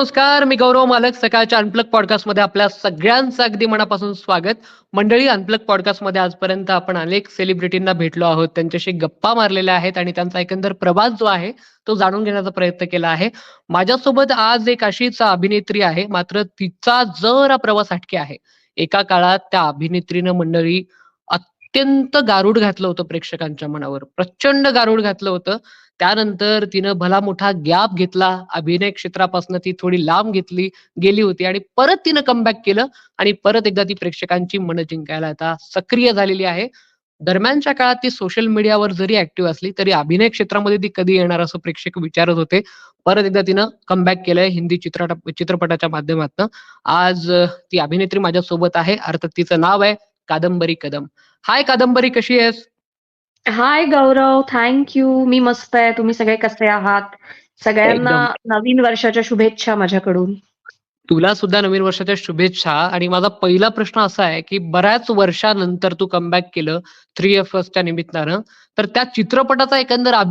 नमस्कार मी गौरव मालक सकाळच्या अनप्लग पॉडकास्टमध्ये आपल्या सगळ्यांचं अगदी मनापासून स्वागत. मंडळी अनप्लग पॉडकास्टमध्ये आजपर्यंत आपण अनेक सेलिब्रिटींना भेटलो आहोत. त्यांच्याशी गप्पा मारलेल्या आहेत आणि त्यांचा एकंदर प्रवास जो आहे तो जाणून घेण्याचा प्रयत्न केला आहे. माझ्यासोबत आज एक अशीच अभिनेत्री आहे मात्र तिचा जरा प्रवास हटके आहे. एका काळात त्या अभिनेत्रीनं मंडळी अत्यंत गारुड घातलं होतं प्रेक्षकांच्या मनावर. प्रचंड गारुड घातलं होतं. त्यानंतर तिनं भला मोठा गॅप घेतला. अभिनय क्षेत्रापासून ती थोडी लांब घेतली गेली होती आणि परत तिनं कमबॅक केलं आणि परत एकदा ती प्रेक्षकांची मनं जिंकायला आता सक्रिय झालेली आहे. दरम्यानच्या काळात ती सोशल मीडियावर जरी ऍक्टिव्ह असली तरी अभिनय क्षेत्रामध्ये ती कधी येणार असं प्रेक्षक विचारत होते. परत एकदा तिनं कमबॅक केलंय हिंदी चित्रपट चित्रपटाच्या माध्यमातून. आज ती अभिनेत्री माझ्यासोबत आहे. अर्थात तिचं नाव आहे कादंबरी कदम. हाय कादंबरी कशी आहेस? हाय गौरव थँक्यू मी मस्त आहे. तुम्ही सगळे कसे आहात? सगळ्यांना नवीन वर्षाच्या शुभेच्छा माझ्याकडून. तुला सुद्धा नवीन वर्षाच्या शुभेच्छा. आणि माझा पहिला प्रश्न असा आहे की बऱ्याच वर्षानंतर तू कमबॅक केलं थ्री एफ च्या निमित्तानं. तर त्या चित्रपटाचा एकंदर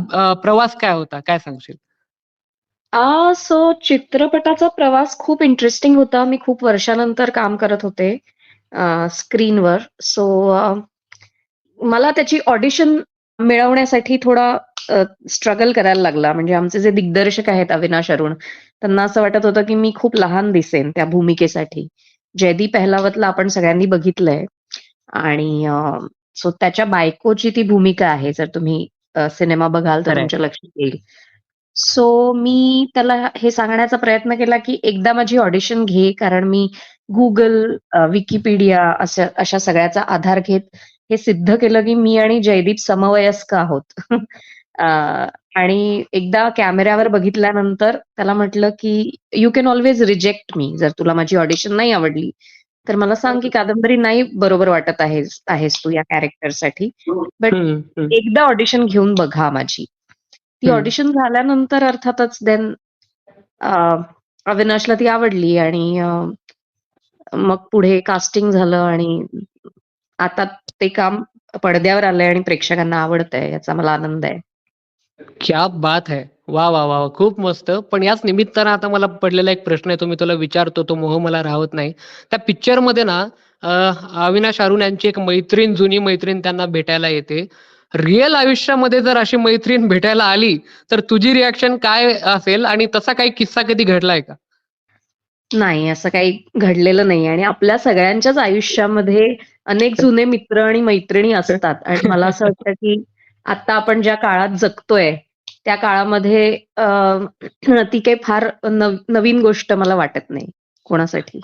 प्रवास काय होता? काय सांगशील? सो चित्रपटाचा प्रवास खूप इंटरेस्टिंग होता. मी खूप वर्षानंतर काम करत होते. स्क्रीनवर. सो मला त्याची ऑडिशन मिळवण्यासाठी थोडा स्ट्रगल करायला लागला. म्हणजे आमचे जे दिग्दर्शक आहेत अविनाश अरुण त्यांना असं वाटत होतं की मी खूप लहान दिसेन त्या भूमिकेसाठी. जयदीप अहलावतला आपण सगळ्यांनी बघितलंय. आणि सो त्याच्या बायकोची ती भूमिका आहे. जर तुम्ही सिनेमा बघाल तर. तुमच्या लक्षात येईल. सो मी त्याला हे सांगण्याचा प्रयत्न केला की एकदा माझी ऑडिशन घे कारण मी गुगल विकिपीडिया अशा अशा सगळ्याचा आधार घेत हे सिद्ध केलं की मी आणि जयदीप समवयस्क आहोत. आणि एकदा कॅमेऱ्यावर बघितल्यानंतर त्याला म्हटलं की यू कॅन ऑलवेज रिजेक्ट मी जर तुला माझी ऑडिशन नाही आवडली तर मला सांग की कादंबरी नाही बरोबर वाटत आहेस आहेस तू या कॅरेक्टरसाठी हम्म. एकदा ऑडिशन घेऊन बघा माझी. ती. ऑडिशन झाल्यानंतर अर्थातच देन अविनाशला ती आवडली आणि मग पुढे कास्टिंग झालं आणि आता ते काम पडद्यावर आलंय आणि प्रेक्षकांना आवडतंय याचा मला आनंद आहे. क्या बात है. वा वा वा. खूप मस्त. पण याच निमित्तानं आता मला पडलेला एक प्रश्न आहे तो मी तुला विचारतो तो मोह मला राहत नाही. त्या पिक्चरमध्ये ना अविनाश अरुण यांची एक मैत्रीण जुनी मैत्रीण त्यांना भेटायला येते. रिअल आयुष्यामध्ये जर अशी मैत्रीण भेटायला आली तर तुझी रिॲक्शन काय असेल आणि तसा काही किस्सा कधी घडलाय का? नाही असं काही घडलेलं नाही. आणि आपल्या सगळ्यांच्याच आयुष्यामध्ये अनेक जुने मित्र आणि मैत्रिणी असतात. आणि मला असं वाटतं की आता आपण ज्या काळात जगतोय त्या काळामध्ये ती काही फार नवीन गोष्ट मला वाटत नाही. कोणासाठी?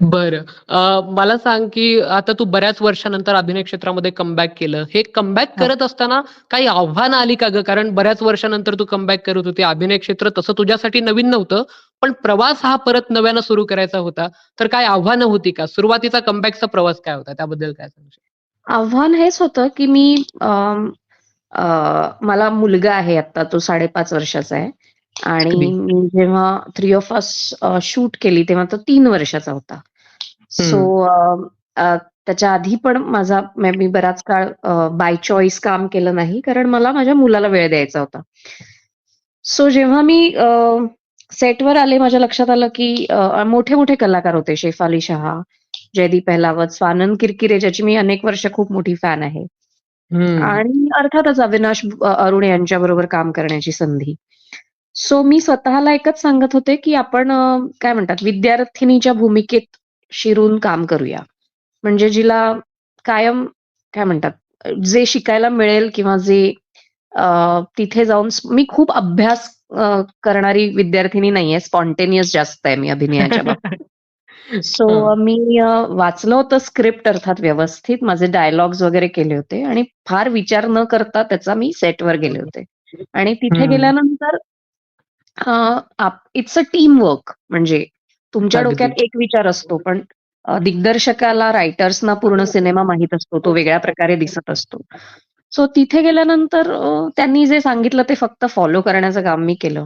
बरं. अं, मला सांग की आता तू बऱ्याच वर्षानंतर अभिनय क्षेत्रामध्ये कमबॅक केलं. हे कमबॅक हा. करत असताना काही आव्हानं आली का ग? कारण बऱ्याच वर्षानंतर तू कमबॅक करत होती. अभिनय क्षेत्र तसं तुझ्यासाठी नवीन नव्हतं पण प्रवास हा परत नव्यानं सुरू करायचा होता. तर काय आव्हानं होती का? सुरुवातीचा कमबॅकचा प्रवास काय होता? त्याबद्दल काय सांगशील? आव्हान हेच होतं की मी अ, मला मुलगा आहे आता तो साडेपाच वर्षाचा आहे. आणि. मी जेव्हा थ्री ऑफ अस शूट केली तेव्हा तो तीन वर्षाचा होता. सो त्याच्या आधी पण माझा म- बराच काळ बाय चॉईस काम केलं नाही कारण मला माझ्या मुलाला वेळ द्यायचा होता. सो जेव्हा मी सेटवर आले माझ्या लक्षात आलं की मोठे मोठे कलाकार होते शेफाली शहा जयदीप अहलावत स्वानंद किरकिरे ज्याची मी अनेक वर्ष खूप मोठी फॅन आहे. आणि अर्थातच अविनाश अरुण यांच्या बरोबर काम करण्याची संधी. सो मी स्वतःला एकच सांगत होते की आपण काय म्हणतात विद्यार्थिनीच्या भूमिकेत शिरून काम करूया. म्हणजे जिला कायम काय म्हणतात जे शिकायला मिळेल किंवा जे तिथे जाऊन मी खूप अभ्यास करणारी विद्यार्थिनी नाहीये. स्पॉन्टेनियस जास्त आहे मी अभिनयाच्या बाबतीत. सो. मी वाचलं होतं स्क्रिप्ट अर्थात व्यवस्थित. माझे डायलॉग्स वगैरे केले होते आणि फार विचार न करता त्याचा मी सेटवर गेले होते. आणि तिथे हम्म. इट्स अ टीम वर्क म्हणजे तुमच्या अगदी. डोक्यात एक विचार असतो पण अ, दिग्दर्शकाला रायटर्सना पूर्ण सिनेमा माहीत असतो तो वेगळ्या प्रकारे दिसत असतो. सो तिथे गेल्यानंतर अ, त्यांनी जे सांगितलं ते फक्त फॉलो करण्याचं काम मी केलं.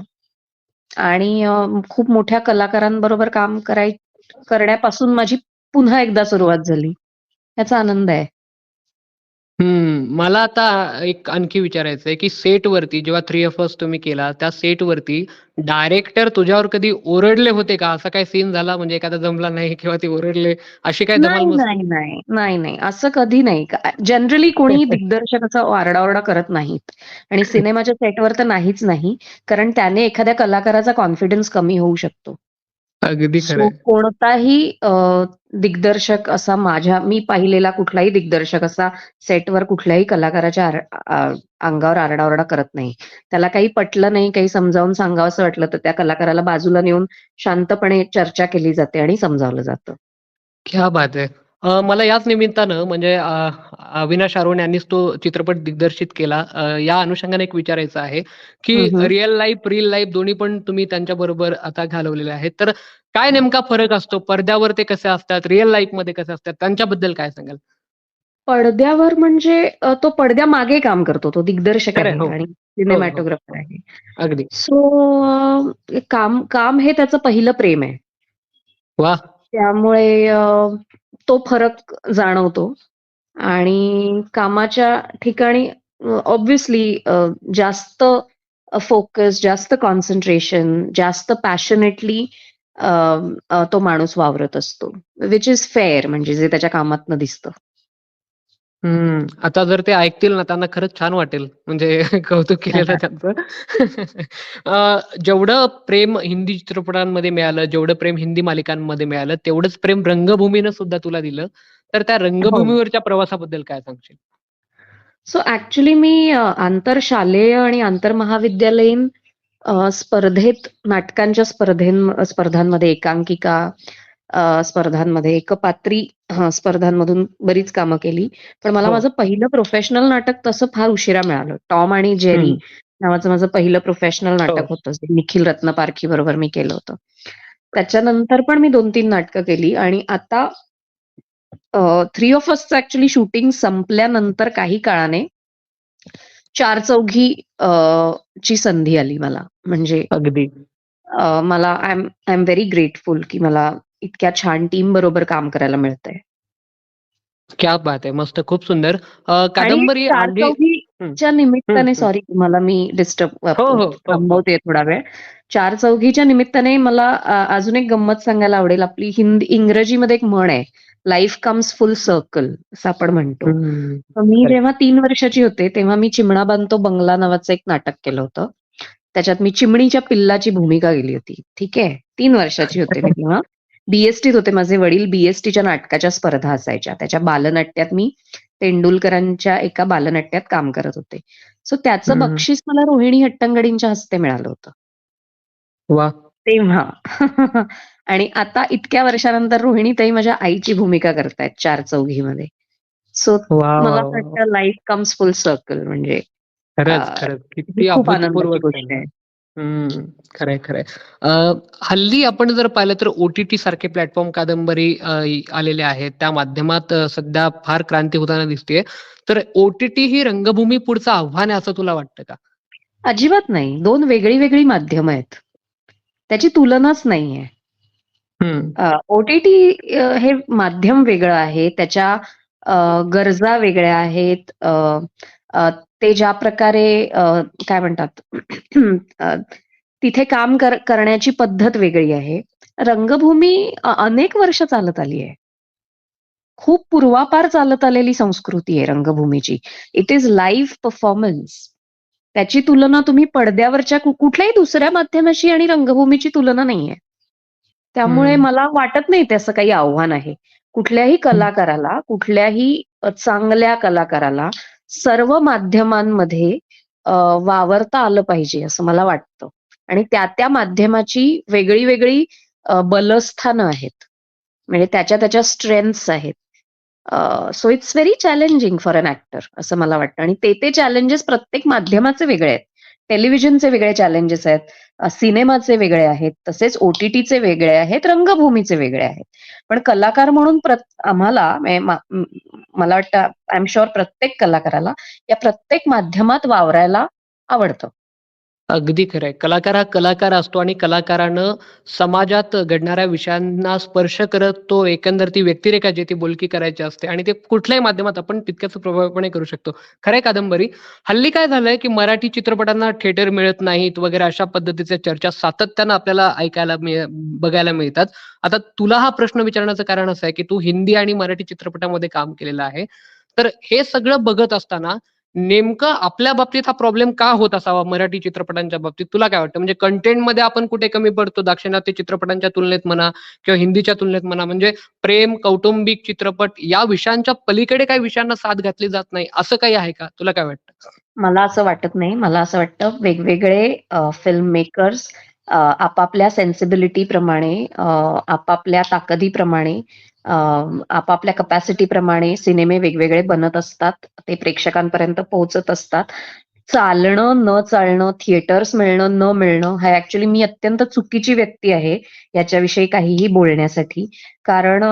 आणि अ, खूप मोठ्या कलाकारांबरोबर काम कराय करण्यापासून माझी पुन्हा एकदा सुरुवात झाली. याचा आनंद आहे. हम्म. मला आता एक आणखी विचारायचंय, की सेटवरती जेव्हा थ्री ऑफ अस तुम्ही केला, त्या सेटवरती डायरेक्टर तुझ्यावर कधी ओरडले होते का? असा काही सीन झाला म्हणजे एखादा जमला नाही किंवा ते ओरडले, अशी काही नाही, नाही, नाही. नाही, नाही. असं कधी नाही. जनरली कोणीही दिग्दर्शक असा आरडाओरडा करत नाहीत आणि सिनेमाच्या सेटवर तर नाहीच नाही. कारण त्याने एखाद्या कलाकाराचा कॉन्फिडन्स कमी होऊ शकतो. अगदी सो खरंय. कोणताही अ, दिग्दर्शक असा माझ्या मी पाहिलेला कुठलाही दिग्दर्शक असा सेटवर कुठल्याही कलाकाराच्या आर अंगावर आरडाओरडा करत नाही. त्याला काही पटलं नाही, काही समजावून सांगावसं वाटलं, तर त्या कलाकाराला बाजूला नेऊन शांतपणे चर्चा केली जाते आणि समजावलं जातं. क्या बात है! अ, मला याच निमित्तानं म्हणजे अ, अविनाश अरोन यांनीच तो चित्रपट दिग्दर्शित केला. अ, या अनुषंगाने एक विचारायचं आहे, की हं, हं. रिअल लाईफ, रिल लाईफ दोन्ही पण तुम्ही त्यांच्याबरोबर आता घालवलेले आहेत. तर काय नेमका फरक असतो? पडद्यावर ते कसे असतात? रिअल लाईफमध्ये कसे असतात? त्यांच्याबद्दल काय सांगाल? पडद्यावर म्हणजे अ, तो पडद्यामागे काम करतो. तो दिग्दर्शक खरंय. आहे हो. आणि हो, हो. सिनेमॅटोग्राफर आहे. अगदी. सो अ, काम काम हे त्याचं पहिलं प्रेम आहे. वाह! त्यामुळे अ, तो फरक जाणवतो आणि कामाच्या ठिकाणी ऑब्विसली ऑब्व्हियसली जास्त फोकस, जास्त कॉन्सन्ट्रेशन, जास्त पॅशनेटली तो माणूस वावरत असतो. विच इज फेअर म्हणजे जे त्याच्या कामातनं दिसतं. हम्म. आता जर ते ऐकतील ना, त्यांना खरंच छान वाटेल. म्हणजे कौतुक केलेलं त्यांचं. अ, जेवढं प्रेम हिंदी चित्रपटांमध्ये मिळालं, जेवढं प्रेम हिंदी मालिकांमध्ये मिळालं, तेवढंच प्रेम रंगभूमीनं सुद्धा तुला दिलं. तर त्या हो. रंगभूमीवरच्या प्रवासाबद्दल काय सांगशील? सो ॲक्चुअली मी अ, आंतरशालेय आणि आंतरमहाविद्यालयीन अ, स्पर्धेत नाटकांच्या स्पर्धें स्पर्धांमध्ये एकांकिका स्पर्धांमध्ये एकपात्री स्पर्धांमधून बरीच कामं केली. पण मला हो. माझं पहिलं प्रोफेशनल नाटक तसं फार उशिरा मिळालं. टॉम आणि जेरी. नावाचं माझं पहिलं प्रोफेशनल नाटक हो. होतं. जे निखिल रत्नपारखी बरोबर मी केलं होतं. त्याच्यानंतर पण मी 2-3 नाटकं केली आणि आता थ्री ऑफ असचं ॲक्चुअली शूटिंग संपल्यानंतर काही काळाने चार चौघी ची संधी आली मला. म्हणजे अगदी. मला I am I am very grateful की मला इतक्या छान टीम बरोबर काम करायला मिळतंय. क्या बात है! मस्त खूप सुंदर. कादंबरी हं, निमित्ताने. सॉरी तुम्हाला मी डिस्टर्ब हो, हो. हो. थांबवतेय थोडा वेळ. चार चौघीच्या निमित्ताने मला अजून एक गंमत सांगायला आवडेल. आपली हिंदी इंग्रजीमध्ये एक म्हण आहे. लाईफ कम्स फुल सर्कल असं आपण म्हणतो. मी. जेव्हा 3 वर्षाची होते, तेव्हा मी चिमणा बांधतो बंगला नावाचं एक नाटक केलं होतं. त्याच्यात मी चिमणीच्या पिल्लाची भूमिका केली होती. ठीक आहे. 3 वर्षाची होते मी तेव्हा. बी-एस-टीत होते माझे वडील. बी-एस-टीच्या नाटकाच्या स्पर्धा असायच्या. त्याच्या बालनाट्यात मी तेंडुलकरांच्या एका बालनाट्यात काम करत होते. सो त्याचं. बक्षीस मला रोहिणी हट्टंगडींच्या हस्ते मिळालं होतं. वाह! तेव्हा. आणि आता इतक्या वर्षानंतर रोहिणीताई माझ्या आईची भूमिका करतायत चार चौघीमध्ये. सो मला! वाटतं लाईफ कम्स फुल सर्कल म्हणजे खूप क्षण. गोष्ट आहे. हं. खरंय, खरंय. अ, हल्ली आपण जर पाहिलं तर ओ-टी-टी सारखे प्लॅटफॉर्म कादंबरी अ, आलेले आहेत. त्या माध्यमात अ, सध्या फार क्रांती होताना दिसतेय. तर ओ-टी-टी ही रंगभूमी पुढचं आव्हान आहे असं तुला वाटतं का? अजिबात नाही. 2 वेगळी-वेगळी माध्यमं आहेत. त्याची तुलनाच नाहीये. हं. अ, ओ-टी-टी अ, हे माध्यम वेगळं आहे. त्याच्या अ, गरजा वेगळ्या आहेत. अ, ते ज्या प्रकारे काय म्हणतात तिथे काम कर करण्याची पद्धत वेगळी आहे. रंगभूमी अनेक वर्ष चालत आली आहे. खूप पूर्वापार चालत आलेली संस्कृती आहे रंगभूमीची. It is live performance. त्याची तुलना तुम्ही पडद्यावरच्या कुठल्याही दुसऱ्या माध्यमाशी आणि रंगभूमीची तुलना नाहीये. त्यामुळे. मला वाटत नाही ते असं काही आव्हान आहे. कुठल्याही. कलाकाराला, कुठल्याही चांगल्या कलाकाराला सर्व माध्यमांमध्ये वावरता आलं पाहिजे असं मला वाटतं. आणि त्या-त्या माध्यमाची वेगळी-वेगळी बलस्थानं आहेत. म्हणजे त्याच्या-त्याच्या स्ट्रेंथ्स आहेत. So it's very challenging for an actor असं मला वाटतं आणि ते-ते चॅलेंजेस प्रत्येक माध्यमाचे वेगळे आहेत. टेलिव्हिजनचे वेगळे चॅलेंजेस आहेत. सिनेमाचे वेगळे आहेत. तसेच ओटीटीचे वेगळे आहेत. रंगभूमीचे वेगळे आहेत. पण कलाकार म्हणून आम्हाला मला वाटतं आय एम शुअर प्रत्येक कलाकाराला या प्रत्येक माध्यमात वावरायला आवडतं. अगदी खरंय कलाकार हा कलाकार असतो आणि कलाकारानं समाजात घडणाऱ्या विषयांना स्पर्श करत तो एकंदर ती व्यक्तिरेखा जे ती बोलकी करायची असते आणि ते कुठल्याही माध्यमात आपण तितक्याच प्रभावीपणे करू शकतो. खरं आहे कादंबरी. हल्ली काय झालंय, की मराठी चित्रपटांना थिएटर मिळत नाहीत वगैरे अशा पद्धतीच्या चर्चा सातत्यानं आपल्याला ऐकायला मिळ बघायला मिळतात. आता तुला हा प्रश्न विचारण्याचं कारण असं आहे, की तू हिंदी आणि मराठी चित्रपटामध्ये काम केलेलं आहे. तर हे सगळं बघत असताना नेमकं आपल्या बाबतीत हा प्रॉब्लेम का होत असावा मराठी चित्रपटांच्या बाबतीत? तुला काय वाटतं? म्हणजे कंटेंटमध्ये आपण कुठे कमी पडतो दाक्षिणात्य चित्रपटांच्या तुलनेत म्हणा किंवा हिंदीच्या तुलनेत म्हणा म्हणजे प्रेम, कौटुंबिक चित्रपट या विषयांच्या पलीकडे काही विषयांना साथ घातली जात नाही, असं काही आहे का? तुला काय वाटतं? मला असं वाटत नाही. मला असं वाटतं वेगवेगळे फिल्म मेकर्स आपापल्या सेन्सिबिलिटी प्रमाणे आपापल्या ताकदीप्रमाणे आपापल्या कपॅसिटी प्रमाणे सिनेमे वेगवेगळे बनत असतात. ते प्रेक्षकांपर्यंत पोहोचत असतात. चालणं, न चालणं, थिएटर्स मिळणं, न मिळणं हा ॲक्चुअली मी अत्यंत चुकीची व्यक्ती आहे याच्याविषयी काहीही बोलण्यासाठी. कारण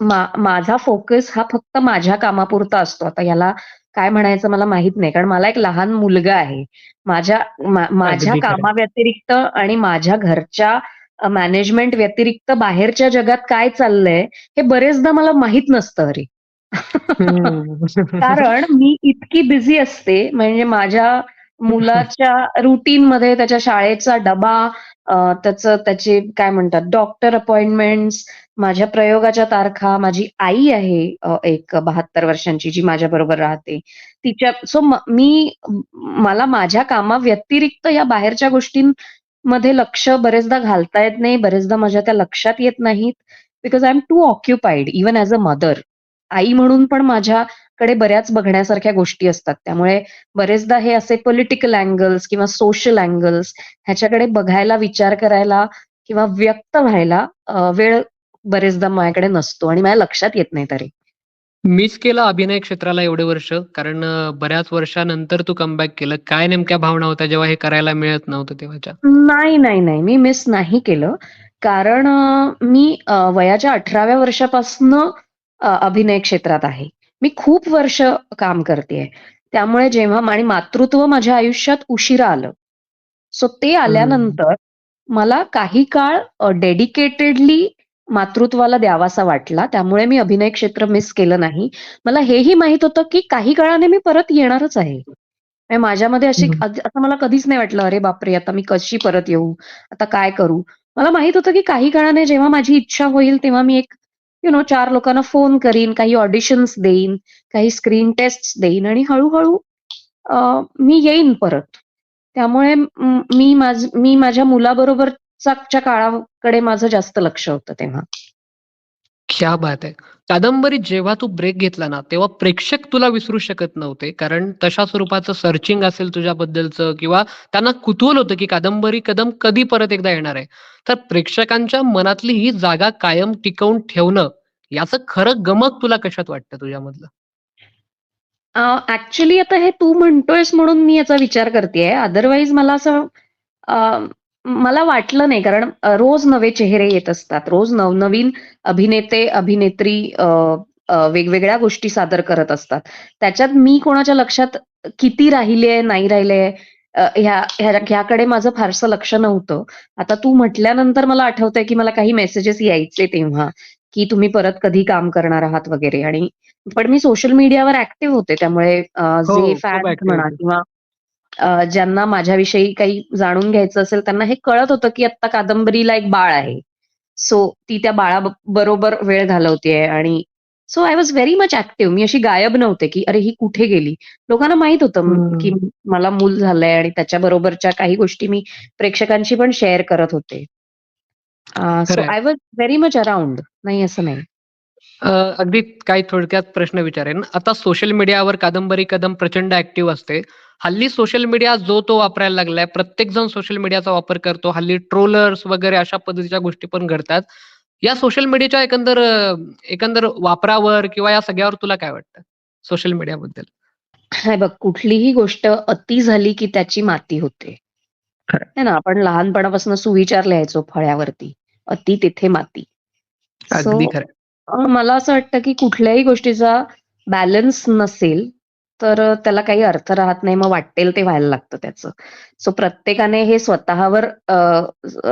मा माझा फोकस हा फक्त माझ्या कामापुरता असतो. आता ह्याला काय म्हणायचं मला माहीत नाही. कारण मला एक लहान मुलगा आहे. माझ्या मा माझ्या. कामाव्यतिरिक्त आणि माझ्या घरच्या मॅनेजमेंट व्यतिरिक्त बाहेरच्या जगात काय चाललंय हे बरेचदा मला माहीत नसतं अरे. कारण मी इतकी बिझी असते म्हणजे माझ्या मुलाच्या रूटीनमध्ये त्याच्या शाळेचा डबा, त्याचं त्याचे काय म्हणतात डॉक्टर अपॉइंटमेंट्स, माझ्या प्रयोगाच्या तारखा, माझी आई आहे एक 72 वर्षांची जी माझ्याबरोबर राहते. तिच्या सो म मला माझ्या कामाव्यतिरिक्त या बाहेरच्या मध्ये लक्ष बरेचदा घालता येत नाही. बरेचदा माझ्या त्या लक्षात येत नाहीत. Because I am too occupied even as a mother. आई म्हणून पण माझ्याकडे बऱ्याच बघण्यासारख्या गोष्टी असतात. त्यामुळे बरेचदा हे असे पॉलिटिकल अँगल्स किंवा सोशल अँगल्स ह्याच्याकडे बघायला, विचार करायला किंवा व्यक्त व्हायला वेळ बरेचदा माझ्याकडे नसतो आणि माझ्या लक्षात येत नाही तरी मिस केलं अभिनय क्षेत्राला एवढे वर्ष? कारण बऱ्याच वर्षानंतर तू कमबॅक केलं. काय नेमक्या भावना होत्या जेव्हा हे करायला मिळत नव्हतं तेव्हाच्या? नाही, नाही, नाही. मी मिस नाही केलं. कारण मी वयाच्या 18व्या वर्षापासनं अभिनय क्षेत्रात आहे. मी खूप वर्ष काम करतेय. त्यामुळे जेव्हा आणि मातृत्व माझ्या आयुष्यात उशिरा आलं. सो ते. आल्यानंतर मला काही काळ डेडिकेटेडली मातृत्वाला द्यावासा वाटला. त्यामुळे मी अभिनय क्षेत्र मिस केलं नाही. मला हेही माहीत होतं, की काही काळाने मी परत येणारच आहे. म्हणजे माझ्यामध्ये अशी असं मला कधीच नाही वाटलं, "अरे बापरे! आता मी कशी परत येऊ? आता काय करू?" मला माहीत होतं, की काही काळाने जेव्हा माझी इच्छा होईल तेव्हा मी एक यू नो 4 लोकांना फोन करीन, काही ऑडिशन्स देईन, काही स्क्रीन टेस्ट्स देईन आणि हळू-हळू मी येईन परत. त्यामुळे म मी माझ मी माझ्या मुलाबरोबरचा च्या काळाकडे माझं जास्त लक्ष होतं तेव्हा. क्या बात है! कादंबरी जेव्हा तू ब्रेक घेतला ना, तेव्हा प्रेक्षक तुला विसरू शकत नव्हते. कारण तशा स्वरूपाचं सर्चिंग असेल तुझ्याबद्दलचं किंवा त्यांना कुतूहल होतं, की कादंबरी कदम कधी परत एकदा येणार आहे. तर प्रेक्षकांच्या मनातली ही जागा कायम टिकवून ठेवणं, याचं खरं गमक तुला कशात वाटतं तुझ्यामधलं? अ, ॲक्चुअली आता हे तू म्हणतोयस म्हणून मी याचा विचार करतेय. अदरवाईज मला असं मला वाटलं नाही कारण रोज नवे चेहरे येत असतात. रोज नवनवीन अभिनेते, अभिनेत्री वेगवेगळ्या गोष्टी सादर करत असतात. त्याच्यात मी कोणाच्या लक्षात किती राहिलीये, नाही राहिलीये अ, ह्या ह्या ह्याकडे माझं फारसं लक्ष नव्हतं. आता तू म्हटल्यानंतर मला आठवतंय, की मला काही मेसेजेस यायचे तेव्हा, की तुम्ही परत कधी काम करणार आहात वगैरे आणि पण मी सोशल मीडियावर ॲक्टिव्ह होते. त्यामुळे हो, जे ॲक्टिव्ह म्हणा. किंवा ज्यांना माझ्याविषयी काही जाणून घ्यायचं असेल त्यांना हे कळत होतं, की आत्ता कादंबरीला एक बाळ आहे. सो ती त्या बाळाब बरोबर वेळ घालवतेय आणि so I was very much active. मी अशी गायब नव्हते, की अरे ही कुठे गेली? लोकांना माहीत होतं, की. मला मूल झालंय आणि त्याच्याबरोबरच्या काही गोष्टी मी प्रेक्षकांशी पण शेअर करत होते. So. I was very much around. नाही असं नाही. अगदी काही थोडक्यात प्रश्न विचारेन. आता सोशल मीडियावर कादंबरी कदम प्रचंड ॲक्टिव्ह असते. हल्ली सोशल मीडिया जो तो वापरायला लागलाय. प्रत्येक जण सोशल मीडियाचा वापर करतो. हल्ली ट्रोलर्स वगैरे अशा पद्धतीच्या गोष्टी पण घडतात. या सोशल मीडियाच्या एकंदर एकंदर वापरावर किंवा या सगळ्यावर तुला काय वाटतं? सोशल मीडियाबद्दल? हे बघ कुठलीही गोष्ट अति झाली, की त्याची माती होते. आहे ना, आपण लहानपणापासून सुविचार लिहायचो फळ्यावरती, "अति तेथे माती." अ, मला असं वाटतं, की कुठल्याही गोष्टीचा बॅलन्स नसेल, तर त्याला काही अर्थ राहत नाही. मग वाटेल ते व्हायला लागतं त्याचं. सो प्रत्येकाने हे स्वतःवर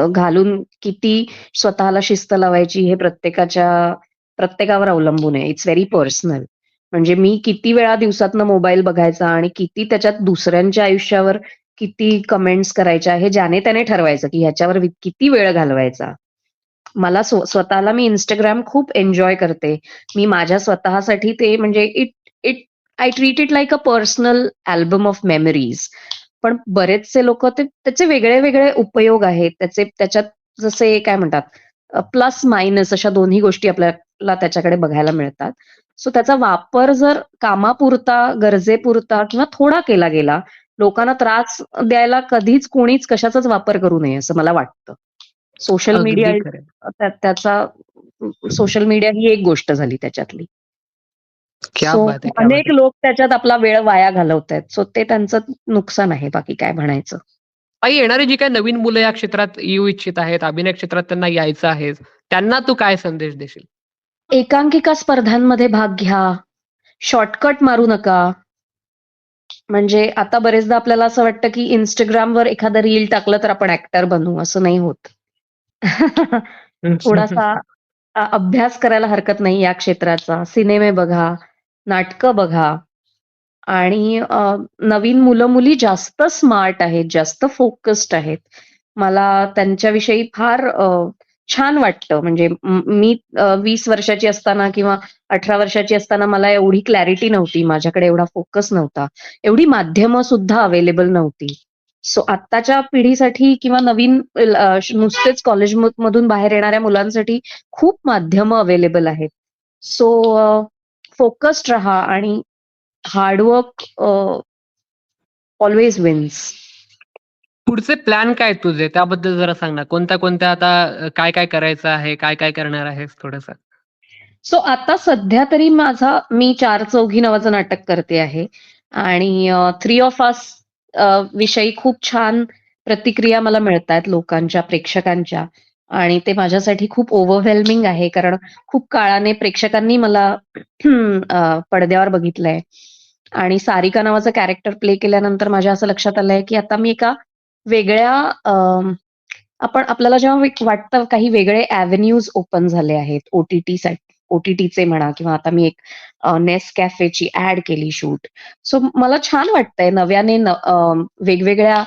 घालून किती स्वतःला शिस्त लावायची हे प्रत्येकाच्या प्रत्येकावर अवलंबून आहे. It's very personal. म्हणजे मी किती वेळा दिवसातनं मोबाईल बघायचा आणि किती त्याच्यात दुसऱ्यांच्या आयुष्यावर किती कमेंट्स करायच्या हे ज्याने त्याने ठरवायचं, की ह्याच्यावर किती वेळ घालवायचा. मला स्वतःला मी इंस्टाग्राम खूप एन्जॉय करते. मी माझ्या स्वतःसाठी ते म्हणजे it it I treat it like a personal album of memories. पण बरेचसे लोकं ते त्याचे वेगळे-वेगळे उपयोग आहेत. त्याचे त्याच्यात जसे काय म्हणतात प्लस मायनस अशा दोन्ही गोष्टी आपल्याला त्याच्याकडे बघायला मिळतात. सो त्याचा वापर जर कामापुरता, गरजेपुरता किंवा थोडा केला गेला, लोकांना त्रास द्यायला कधीच कोणीच कशाचाच वापर करू नये असं मला वाटतं. सोशल मीडिया त्याचा सोशल मीडिया ही एक गोष्ट झाली त्याच्यातली. क्या सो बात है! क्या अनेक! लोक त्याच्यात आपला वेळ वाया घालवतायत. सो ते त्यांचं नुकसान आहे. बाकी काय म्हणायचं. ताई येणारी जी काही नवीन मुलं या क्षेत्रात येऊ इच्छित आहेत, अभिनय क्षेत्रात त्यांना यायचं आहे, त्यांना तू काय संदेश देशील? एकांकिका स्पर्धांमध्ये भाग घ्या. शॉर्टकट मारू नका. म्हणजे आता बरेचदा आपल्याला असं वाटतं, की Instagramवर एखादं रील टाकलं तर आपण ॲक्टर बनू. असं नाही होत. थोडासा अभ्यास करायला हरकत नाही या क्षेत्राचा. सिनेमे बघा, नाटकं बघा आणि नवीन मुलं-मुली जास्त स्मार्ट आहेत, जास्त फोकस्ड आहेत. मला त्यांच्याविषयी फार छान वाटतं. म्हणजे मी वीस वर्षाची असताना किंवा 18 वर्षाची असताना मला एवढी क्लॅरिटी नव्हती. माझ्याकडे एवढा फोकस नव्हता. एवढी माध्यमं सुद्धा अवेलेबल नव्हती. सो आत्ताच्या पिढीसाठी किंवा नवीन नुसतेच कॉलेज मधून बाहेर येणाऱ्या मुलांसाठी खूप माध्यमं अवेलेबल आहेत. सो फोकस्ड राहा आणि hard work uh, always wins. पुढचे प्लॅन काय तुझे? त्याबद्दल जरा सांग ना. कोणत्या-कोणत्या आता अ, काय-काय करायचं आहे? काय-काय करणार आहेस थोडंसं? सो आता सध्या तरी माझा मी चार चौघी नावाचं नाटक करते आहे आणि थ्री ऑफ अस विषयी खूप छान प्रतिक्रिया मला मिळतायत लोकांच्या, प्रेक्षकांच्या आणि ते माझ्यासाठी खूप ओव्हरवेल्मिंग आहे. कारण खूप काळाने प्रेक्षकांनी मला पडद्यावर बघितलंय आणि सारिका नावाचं कॅरेक्टर प्ले केल्यानंतर माझ्या असं लक्षात आलंय, की आता मी एका वेगळ्या आपण आपल्याला जेव्हा वाटतं काही वेगळे एव्हेन्यूज ओपन झाले आहेत ओटीटी साठी ओटीटीचे म्हणा किंवा आता मी एक नेस कॅफेची ऍड केली शूट. सो मला छान वाटतंय नव्याने वेगवेगळ्या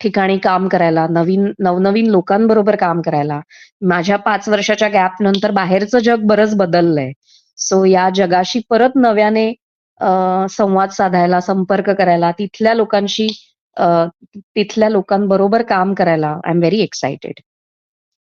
ठिकाणी काम करायला, नवीन नवनवीन लोकांबरोबर काम करायला. माझ्या 5 वर्षाच्या गॅप नंतर बाहेरचं जग बरंच बदललंय. सो या जगाशी परत नव्याने संवाद साधायला, संपर्क करायला, तिथल्या लोकांशी तिथल्या लोकांबरोबर काम करायला आय एम व्हेरी एक्साइटेड.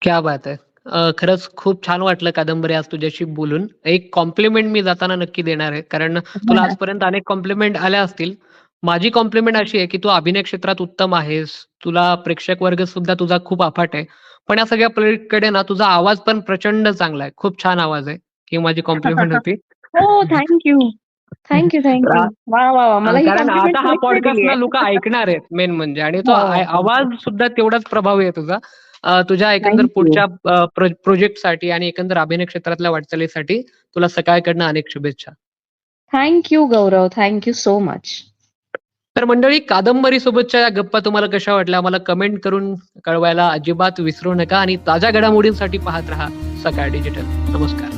क्या बात है! अ, खरंच खूप छान वाटलं कादंबरी आज तुझ्याशी बोलून. एक कॉम्प्लिमेंट मी जाताना नक्की देणार आहे. कारण तुला आजपर्यंत अनेक कॉम्प्लिमेंट आल्या असतील. माझी कॉम्प्लिमेंट अशी आहे, की तू अभिनय क्षेत्रात उत्तम आहेस. तुला प्रेक्षक वर्ग सुद्धा तुझा खूप अफाट आहे. पण या सगळ्या पलीकडे ना तुझा आवाज पण प्रचंड चांगला आहे. खूप छान आवाज आहे. ही माझी कॉम्प्लिमेंट होती. हो, thank you. Thank you, thank तर यू. आ वाह, वाह, वाह! अ, मला ही कारण कॉम्प्लिमेंट आता हा पॉडकास्ट ना. लोकं ऐकणार आहेत मेन म्हणजे आणि तो हो. आवाज सुद्धा तेवढाच प्रभावी आहे तुझा. तुझ्या एकंदर. पुढच्या प्रोजेक्टसाठी आणि एकंदर अभिनय क्षेत्रातल्या वाटचालीसाठी तुला सकाळकडनं अनेक शुभेच्छा. Thank you Gaurav. Thank you so much. तर मंडळी कादंबरीसोबतच्या या गप्पा तुम्हाला कशा वाटल्या मला कमेंट करून कळवायला अजिबात विसरू नका आणि ताज्या घडामोडींसाठी पाहत रहा सकाळ डिजिटल. नमस्कार.